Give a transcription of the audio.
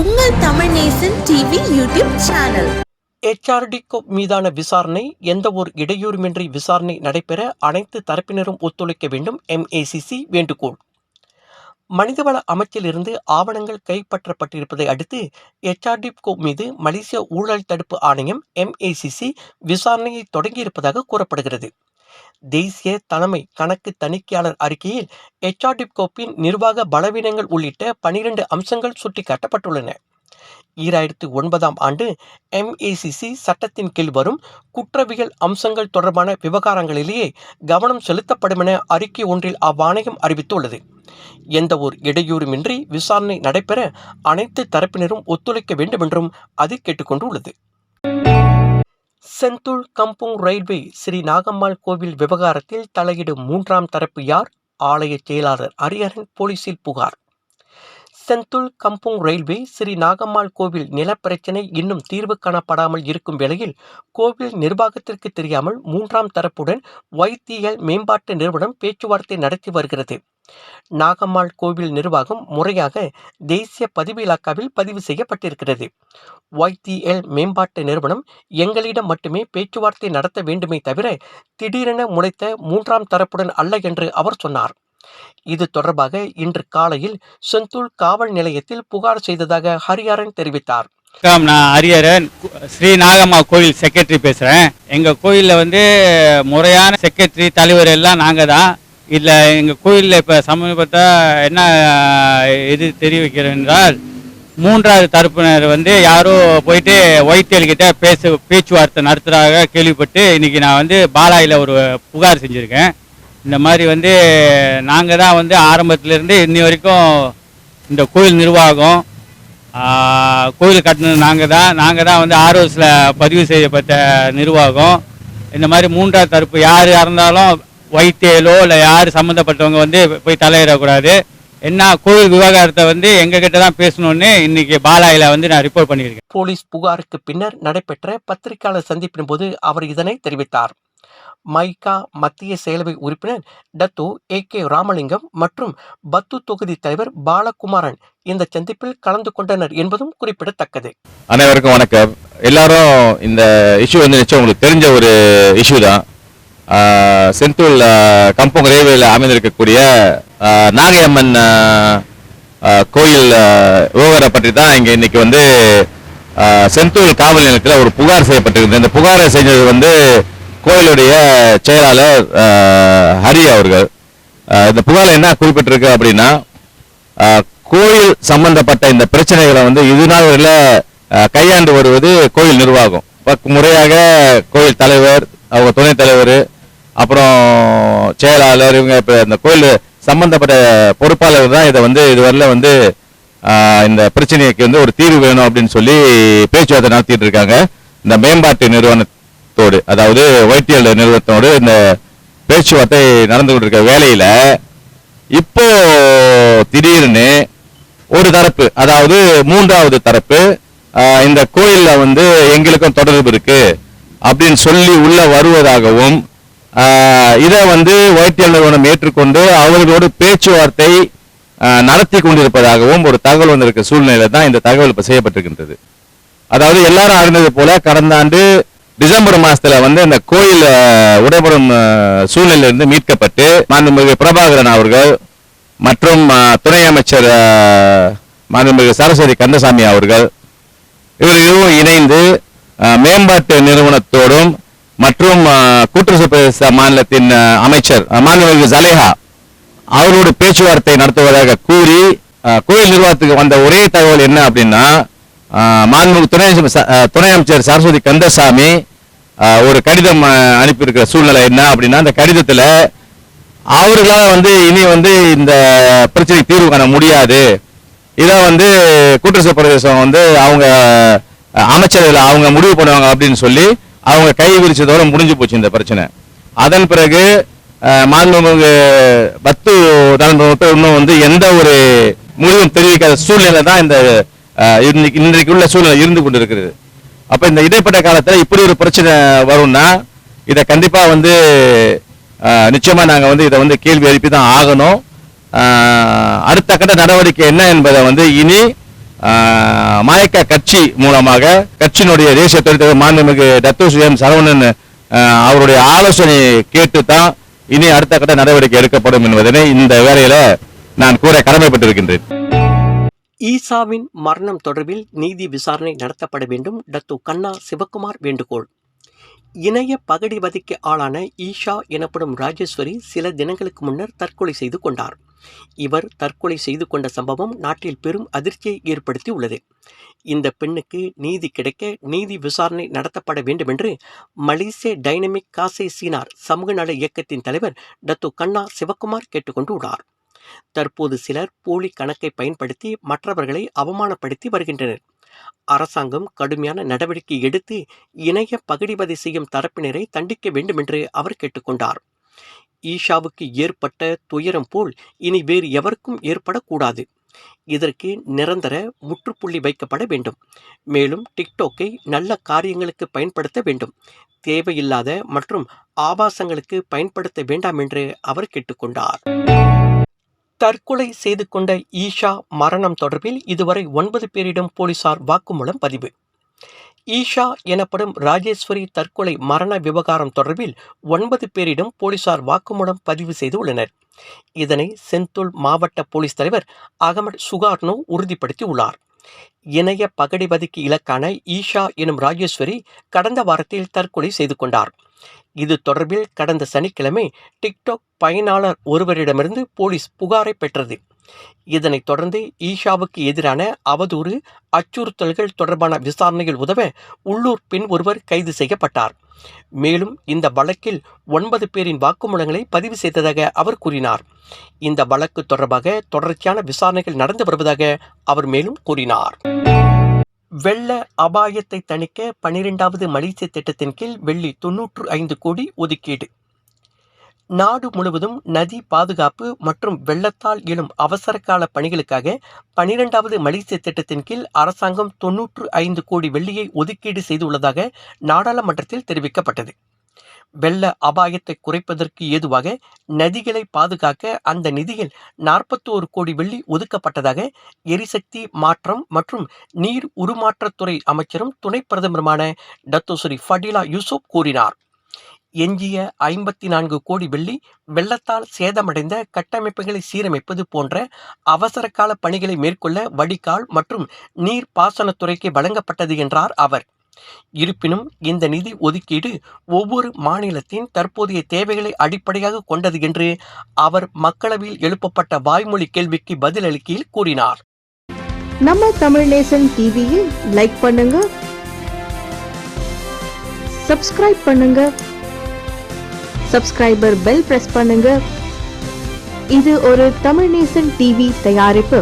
உங்கள் Tamil Nesan TV YouTube channel. HRD Corp மீதான விசாரணை எந்த ஒரு இடையூறுமின்றி விசாரணை நடைபெற அனைத்து தரப்பினரும் ஒத்துழைக்க வேண்டும் எம்ஏசிசி வேண்டுகோள். மனிதவள அமைச்சிலிருந்து ஆவணங்கள் கைப்பற்றப்பட்டிருப்பதை அடுத்து எச்ஆர்டி கோப் மீது மலேசிய ஊழல் தடுப்பு ஆணையம் எம்ஏசிசி விசாரணையை தொடங்கியிருப்பதாக கூறப்படுகிறது. தேசிய தலைமை கணக்கு தணிக்கையாளர் அறிக்கையில் எச்ஆர்டிப்கோப்பின் நிர்வாக பலவீனங்கள் உள்ளிட்ட பனிரெண்டு அம்சங்கள் சுட்டிக்காட்டப்பட்டுள்ளன. ஈராயிரத்து ஒன்பதாம் ஆண்டு எம்ஏசிசி சட்டத்தின் கீழ் வரும் குற்றவியல் அம்சங்கள் தொடர்பான விவகாரங்களிலேயே கவனம் செலுத்தப்படும் என அறிக்கை ஒன்றில் அவ்வாணையம் அறிவித்துள்ளது. எந்த ஒரு இடையூறுமின்றி விசாரணை நடைபெற அனைத்து தரப்பினரும் ஒத்துழைக்க வேண்டும் என்றும் அது கேட்டுக்கொண்டுள்ளது. Sentul Kampung railway Sri Nagammal கோவில் விவகாரத்தில் தலையிடும் மூன்றாம் தரப்பு யார்? ஆலய செயலாளர் அரியரன் போலீசில் புகார். Sentul Kampung railway Sri Nagammal கோவில் நிலப்பிரச்சினை இன்னும் தீர்வு காணப்படாமல் இருக்கும் வேளையில் கோவில் நிர்வாகத்திற்கு தெரியாமல் மூன்றாம் தரப்புடன் வைத்தியல் மேம்பாட்டு நிறுவனம் பேச்சுவார்த்தை நடத்தி வருகிறது. நாகம்மாள் கோவில் நிர்வாகம் முறையாக தேசிய பதிவு இலாக்காவில் பதிவு செய்யப்பட்டிருக்கிறது. ஒய்டிஎல் மேம்பாட்டு நிறுவனம் எங்களிடம் மட்டுமே பேச்சுவார்த்தை நடத்த வேண்டுமே தவிர திடீரென முளைத்த மூன்றாம் தரப்புடன் அல்ல என்று அவர் சொன்னார். இது தொடர்பாக இன்று காலையில் செந்தூல் காவல் நிலையத்தில் புகார் செய்ததாக ஹரிஹரன் தெரிவித்தார். வணக்கம் நான் ஹரியரன் ஸ்ரீ நாகம்மா கோயில் செக்ரட்டரி பேசுகிறேன் எங்கள் கோயிலில் வந்து முறையான செக்ரட்டரி தலைவர் எல்லாம் நாங்கள் தான். இதில் எங்கள் கோயிலில் இப்போ சம்மந்தப்பட்ட என்ன இது தெரிவிக்கிறேன் என்றால் மூன்றாவது தரப்பினர் வந்து யாரோ போயிட்டு ஒய்டிஎல் கிட்ட பேசு பேச்சுவார்த்தை நடத்துகிறாக கேள்விப்பட்டு இன்னைக்கு நான் வந்து பாலாயில் ஒரு புகார் செஞ்சுருக்கேன். இந்த மாதிரி வந்து நாங்கள் தான் வந்து ஆரம்பத்திலேருந்து இன்னி வரைக்கும் இந்த கோயில் நிர்வாகம் கோயில் கட்டினது நாங்கள் தான். நாங்கள் தான் வந்து ஆர்ஓஸில் பதிவு செய்யப்பட்ட நிர்வாகம். இந்த மாதிரி மூன்றாவது தரப்பு யார் இறந்தாலும் வைத்தியலோ இல்லை யார் சம்மந்தப்பட்டவங்க வந்து போய் தலையிடக்கூடாது. என்ன கோயில் விவகாரத்தை வந்து எங்ககிட்ட தான் பேசணும்னு இன்னைக்கு பாலாயில் வந்து நான் ரிப்போர்ட் பண்ணியிருக்கேன். போலீஸ் புகாருக்கு பின்னர் நடைபெற்ற பத்திரிகையாளர் சந்திப்பின் போது அவர் இதனை தெரிவித்தார். மைகா மத்திய செயலவை உறுப்பினர் டத்து ஏ கே ராமலிங்கம் மற்றும் பத்து தொகுதி தலைவர் பாலகுமாரன் இந்த சந்திப்பில் கலந்து கொண்டனர் என்பதும் குறிப்பிடத்தக்கது. அனைவருக்கும் வணக்கம். எல்லாரும் இந்த இஷ்யூ வந்து நிச்சயம் உங்களுக்கு தெரிஞ்ச ஒரு இஷ்யூ தான். ஆஹ் செந்தூல் ஆஹ் கம்பம் அமைந்திருக்கக்கூடிய நாகையம்மன் கோயில் ஆஹ் விவகாரம் பற்றி தான் இங்கே இன்னைக்கு வந்து ஆஹ் செந்தூல் காவல் நிலையத்தில் ஒரு புகார் செய்யப்பட்டிருந்தது இந்த புகாரை செஞ்சது வந்து கோயிலுடைய செயலாளர் ஹரி அவர்கள். இந்த புகாரில் என்ன குறிப்பிட்டிருக்கு அப்படின்னா கோயில் சம்பந்தப்பட்ட இந்த பிரச்சனைகளை வந்து இது நாள் கையாண்டு வருவது கோயில் நிர்வாகம். முறையாக கோயில் தலைவர் அவங்க துணைத் தலைவர் அப்புறம் செயலாளர் இவங்க இப்ப இந்த கோயில் சம்பந்தப்பட்ட பொறுப்பாளர் தான் இதை வந்து இதுவரையில வந்து இந்த பிரச்சனைக்கு வந்து ஒரு தீர்வு வேணும் அப்படின்னு சொல்லி பேச்சுவார்த்தை நடத்திட்டு இருக்காங்க. இந்த மேம்பாட்டு நிறுவனத்தோடு அதாவது ஒய்டிஎல் நிறுவனத்தோடு இந்த பேச்சுவார்த்தை நடந்து கொண்டிருக்க வேலையில இப்போ திடீர்னு ஒரு தரப்பு அதாவது மூன்றாவது தரப்பு இந்த கோயில்ல வந்து எங்களுக்கும் தொடர்பு இருக்கு அப்படின்னு சொல்லி உள்ள வருவதாகவும் இதை வந்து ஒய்டிஎல் நிறுவனம் ஏற்றுக்கொண்டு அவர்களோடு பேச்சுவார்த்தை நடத்தி கொண்டிருப்பதாகவும் ஒரு தகவல் வந்திருக்க சூழ்நிலையில தான் இந்த தகவல் இப்ப செய்யப்பட்டிருக்கின்றது. அதாவது எல்லாரும் அறிந்தது போல கடந்த ஆண்டு டிசம்பர் மாசத்துல வந்து இந்த கோயில் உடைபடும் அஹ், சூழ்நிலையிலிருந்து மீட்கப்பட்டு மாண்புமிகு பிரபாகரன் அவர்கள் மற்றும் துணை அமைச்சர் மாண்புமிகு சரஸ்வதி கந்தசாமி அவர்கள் இவர்களும் இணைந்து மேம்பாட்டு நிறுவனத்தோடும் மற்றும் அஹ், கூட்டுறவு பிரதேச மாநிலத்தின் அமைச்சர் மாண்புமிகு ஜலேஹா அவரோடு பேச்சுவார்த்தை நடத்துவதாக கூறி கோயில் நிர்வாகத்துக்கு வந்த ஒரே தகவல் என்ன அப்படின்னா மாண்புமிகு துணை துணை அமைச்சர் சரஸ்வதி கந்தசாமி ஒரு கடிதம் அனுப்பியிருக்கிற சூழ்நிலை என்ன அப்படின்னா அந்த கடிதத்தில் அவர்களால் வந்து இனி வந்து இந்த பிரச்சனைக்கு தீர்வு காண முடியாது. இதை வந்து கூட்டுறவு பிரதேசம் வந்து அவங்க அமைச்சர்கள் அவங்க முடிவு பண்ணுவாங்க அப்படின்னு சொல்லி அவங்க கை விரிச்சதோட முடிஞ்சு போச்சு இந்த பிரச்சனை. அதன் பிறகு அஹ், மாண்புமிகு பத்து தலைமுறை இன்னும் வந்து எந்த ஒரு முடிவும் தெரிவிக்காத சூழ்நிலை தான் இந்த இன்னைக்கு இன்றைக்கு உள்ள சூழ்நிலை இருந்து கொண்டிருக்கிறது. அப்போ இந்த இடைப்பட்ட காலத்தில் இப்படி ஒரு பிரச்சனை வரும்னா இதை கண்டிப்பாக வந்து நிச்சயமாக நாங்கள் வந்து இதை வந்து கேள்வி எழுப்பி தான் ஆகணும் அடுத்த கட்ட நடவடிக்கை என்ன என்பதை வந்து இனி மாயக்க கட்சி மூலமாக கட்சியினுடைய தேசிய தொழில் மாண்புமிகு டத்து சுயம் சரவணன் அவருடைய ஆலோசனை கேட்டு தான் இனி அடுத்த கட்ட நடவடிக்கை எடுக்கப்படும் என்பதனை இந்த வேலையில நான் கூற கடமைப்பட்டிருக்கின்றேன். ஈசாவின் மரணம் தொடர்பில் நீதி விசாரணை நடத்தப்பட வேண்டும். டத்து கண்ணா சிவக்குமார் வேண்டுகோள். இணைய பகடிவதைக்கு ஆளான ஈஷா எனப்படும் ராஜேஸ்வரி சில தினங்களுக்கு முன்னர் தற்கொலை செய்து கொண்டார். இவர் தற்கொலை செய்து கொண்ட சம்பவம் நாட்டில் பெரும் அதிர்ச்சியை ஏற்படுத்தி உள்ளது இந்த பெண்ணுக்கு நீதி கிடைக்க நீதி விசாரணை நடத்தப்பட வேண்டும் என்று மலேசிய டைனமிக் காசை சீனார் சமூக நல இயக்கத்தின் தலைவர் டத்து கண்ணா சிவக்குமார் கேட்டுக்கொண்டுள்ளார். தற்போது சிலர் போலி கணக்கை பயன்படுத்தி மற்றவர்களை அவமானப்படுத்தி வருகின்றனர். அரசாங்கம் கடுமையான நடவடிக்கை எடுத்து இணைய பகடிவதை செய்யும் தரப்பினரை தண்டிக்க வேண்டும் என்று அவர் கேட்டுக்கொண்டார். ஈஷாவுக்கு ஏற்பட்ட துயரம் போல் இனி வேறு எவருக்கும் ஏற்படக்கூடாது. இதற்கு நிரந்தர முற்றுப்புள்ளி வைக்கப்பட வேண்டும். மேலும் டிக்டோக்கை நல்ல காரியங்களுக்கு பயன்படுத்த வேண்டும். தேவையில்லாத மற்றும் ஆபாசங்களுக்கு பயன்படுத்த வேண்டாம் என்று அவர் கேட்டுக்கொண்டார். தற்கொலை செய்து கொண்ட ஈஷா மரணம் தொடர்பில் இதுவரை ஒன்பது பேரிடம் போலீசார் வாக்குமூலம் பதிவு. ஈஷா எனப்படும் ராஜேஸ்வரி தற்கொலை மரண விவகாரம் தொடர்பில் ஒன்பது பேரிடம் போலீசார் வாக்குமூலம் பதிவு செய்து உள்ளனர் இதனை செந்தூல் மாவட்ட போலீஸ் தலைவர் அகமட் சுகார்னோ உறுதிப்படுத்தி உள்ளார் இணைய பகடிவதிக்கு இலக்கான ஈஷா எனும் ராஜேஸ்வரி கடந்த வாரத்தில் தற்கொலை செய்து கொண்டார். இது தொடர்பில் கடந்த சனிக்கிழமை டிக்டாக் பயனாளர் ஒருவரிடமிருந்து போலீஸ் புகாரை பெற்றது. இதனைத் தொடர்ந்து ஈஷாவுக்கு எதிரான அவதூறு அச்சுறுத்தல்கள் தொடர்பான விசாரணையில் உதவ உள்ளூர் பெண் ஒருவர் கைது செய்யப்பட்டார். மேலும் இந்த வழக்கில் ஒன்பது பேரின் வாக்குமூலங்களை பதிவு செய்ததாக அவர் கூறினார். இந்த வழக்கு தொடர்பாக தொடர்ச்சியான விசாரணைகள் நடந்து வருவதாக அவர் மேலும் கூறினார். வெள்ள அபாயத்தை தணிக்க பனிரெண்டாவது மலேசிய திட்டத்தின் கீழ் வெள்ளி தொன்னூற்று ஐந்து கோடி ஒதுக்கீடு. நாடு முழுவதும் நதி பாதுகாப்பு மற்றும் வெள்ளத்தால் எழும் அவசரகால பணிகளுக்காக பனிரெண்டாவது மலேசிய திட்டத்தின் கீழ் அரசாங்கம் தொன்னூற்று ஐந்து கோடி வெள்ளியை ஒதுக்கீடு செய்துள்ளதாக நாடாளுமன்றத்தில் தெரிவிக்கப்பட்டது. வெள்ள அபாயத்தை குறைப்பதற்கு ஏதுவாக நதிகளை பாதுகாக்க அந்த நிதியில் நாற்பத்தோரு கோடி வெள்ளி ஒதுக்கப்பட்டதாக எரிசக்தி மாற்றம் மற்றும் நீர் உருமாற்றத்துறை அமைச்சரும் துணை பிரதமருமான டத்தோஸ்ரீ ஃபடிலா யூசுப் கூறினார். எஞ்சிய ஐம்பத்தி நான்கு கோடி வெள்ளி வெள்ளத்தால் சேதமடைந்த கட்டமைப்புகளை சீரமைப்பது போன்ற அவசரகால பணிகளை மேற்கொள்ள வடிகால் மற்றும் நீர் பாசனத்துறைக்கு வழங்கப்பட்டது என்றார் அவர். இருப்பினும் இந்த நிதி ஒதுக்கீடு ஒவ்வொரு மாநிலத்தின் தற்போதைய தேவைகளை அடிப்படையாக கொண்டது என்று அவர் மக்களவையில் எழுப்பப்பட்ட வாய்மொழி கேள்விக்கு பதிலளிக்கையில் கூறினார். நம்ம தமிழ் நேசன் டிவியில் லைக் பண்ணுங்க சப்ஸ்கிரைப் பண்ணுங்க சப்ஸ்கிரைபர் பெல் பிரஸ் பண்ணுங்க. இது ஒரு தமிழ் நேசன் டிவி தயாரிப்பு.